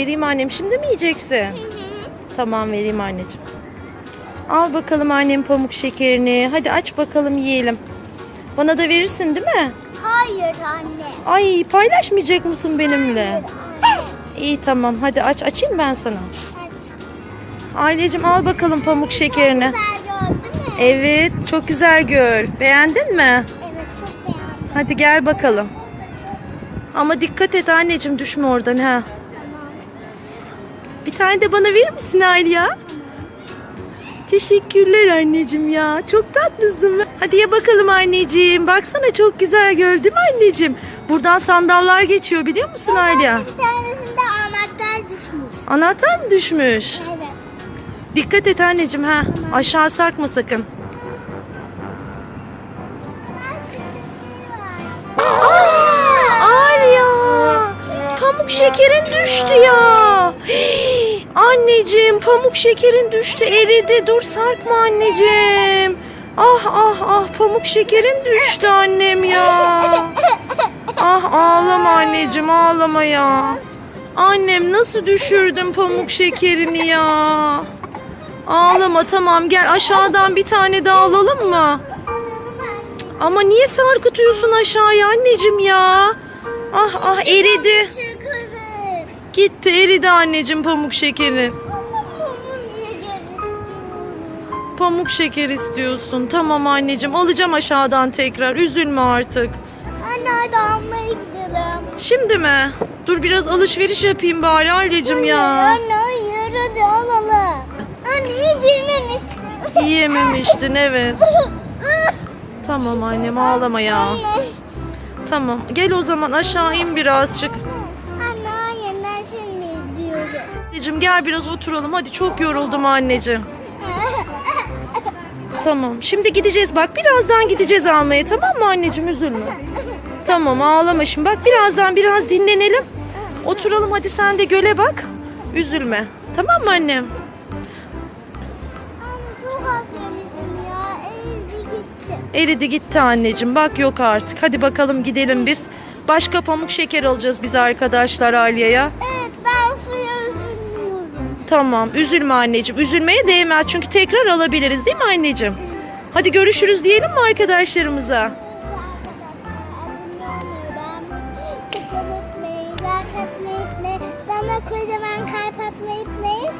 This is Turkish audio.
vereyim annem. Şimdi mi yiyeceksin? Tamam vereyim anneciğim. Al bakalım annem pamuk şekerini. Hadi aç bakalım yiyelim. Bana da verirsin değil mi? Hayır anne. Ay paylaşmayacak mısın benimle? Anne. İyi tamam hadi aç açayım ben sana. Aç. Ailecim al bakalım pamuk şekerini. Güzel gördün mü? Evet çok güzel gör. Beğendin mi? Evet çok beğendim. Hadi gel bakalım. Ama dikkat et anneciğim düşme oradan ha. Tamam. Bir tane de bana verir misin Aliya? Teşekkürler anneciğim ya. Çok tatlısın. Hadi ye bakalım anneciğim. Baksana çok güzel göl değil mi anneciğim? Buradan sandallar geçiyor biliyor musun Aliya? Bir tanesinde anahtar düşmüş. Anahtar mı düşmüş? Evet. Dikkat et anneciğim ha. Aşağı sarkma sakın. Şey Aliya. Pamuk şekerin düştü ya. Hii, Anneciğim pamuk şekerin düştü eridi. Dur sarkma anneciğim. Ah ah ah pamuk şekerin düştü annem ya. Ah ağlama anneciğim ağlama ya. Annem nasıl düşürdün pamuk şekerini ya. Ağlama tamam gel aşağıdan bir tane daha alalım mı? Ama niye sarkıtıyorsun aşağıya anneciğim ya? Ah ah eridi. Gitti eridi anneciğim pamuk istiyorum? Pamuk şeker istiyorsun. Tamam anneciğim alacağım aşağıdan tekrar. Üzülme artık. Anne hadi almaya gidelim. Şimdi mi? Dur biraz alışveriş yapayım bari anneciğim ya. Anne hayır hadi alalım. Anne hiç yememiştim. Yiyememiştin evet. Tamam annem ağlama ya. Anne. Tamam gel o zaman aşağı in birazcık. Anneciğim gel biraz oturalım. Hadi çok yoruldum anneciğim. Tamam. Şimdi gideceğiz. Bak birazdan gideceğiz almaya. Tamam mı anneciğim? Üzülme. Tamam ağlama şimdi. Bak birazdan biraz dinlenelim. Oturalım hadi sen de göle bak. Üzülme. Tamam mı annem? Anne çok yemiştim ya. Evde gitti. Eridi gitti anneciğim. Bak yok artık. Hadi bakalım gidelim biz. Başka pamuk şeker alacağız biz arkadaşlar Aliye'ye. Evet. Tamam. Üzülme anneciğim. Üzülmeye değmez. Çünkü tekrar alabiliriz değil mi anneciğim? Hadi görüşürüz diyelim mi arkadaşlarımıza? Bana kocaman kalp atmayı unutmayın.